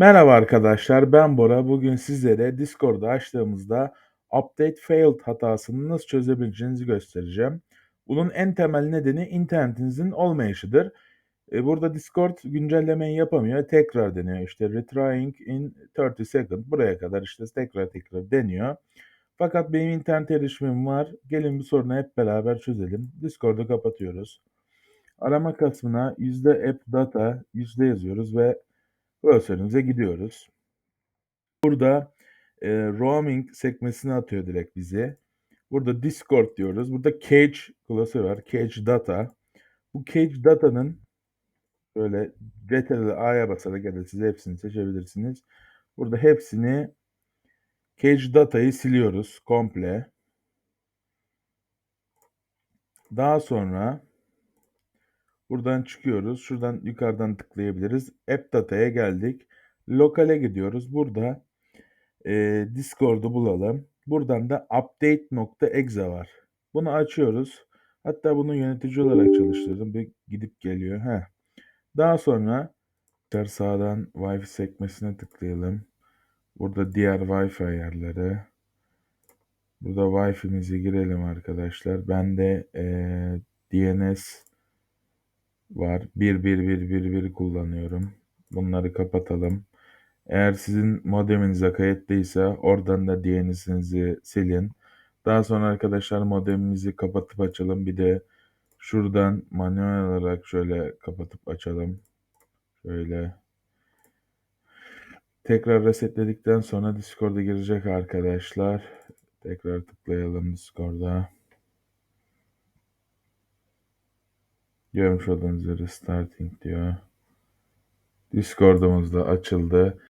Merhaba arkadaşlar, ben Bora. Bugün sizlere Discord'u açtığımızda update failed hatasını nasıl çözebileceğinizi göstereceğim. Bunun en temel nedeni internetinizin olmayışıdır. E, burada Discord güncellemeyi yapamıyor, tekrar deniyor. İşte retrying in 30 seconds buraya kadar işte tekrar tekrar deniyor. Fakat benim internet erişimim var. Gelin bu sorunu hep beraber çözelim. Discord'u kapatıyoruz. Arama kısmına %app data yüzde yazıyoruz ve Browser'ımıza gidiyoruz. Burada, eee, roaming sekmesine atıyor direkt bizi. Burada Discord diyoruz. Burada Cage class'ı var. Cage data. Bu Cage data'nın böyle CTRL A'ya basarak ya da siz hepsini seçebilirsiniz. Burada hepsini Cage data'yı siliyoruz komple. Daha sonra buradan çıkıyoruz. Şuradan yukarıdan tıklayabiliriz. App data'ya geldik. Lokale gidiyoruz. Burada Eee, Discord'u bulalım. Buradan da update.exe var. Bunu açıyoruz. Hatta bunu yönetici olarak çalıştırdım. Bir gidip geliyor. Heh. Daha sonra sağdan Wi-Fi sekmesine tıklayalım. Burada diğer Wi-Fi ayarları. Burada Wi-Fi'mizi girelim arkadaşlar. Bende eee DNS var. 11111 kullanıyorum. Bunları kapatalım. Eğer sizin modeminize kayıtlıysa oradan da DNS'inizi silin. Daha sonra arkadaşlar modemimizi kapatıp açalım. Bir de şuradan manuel olarak şöyle kapatıp açalım. Şöyle. Tekrar resetledikten sonra Discord'a girecek arkadaşlar. Tekrar tıklayalım Discord'a. Görmüş olduğunuz üzere starting diyor. Discord'umuz da açıldı.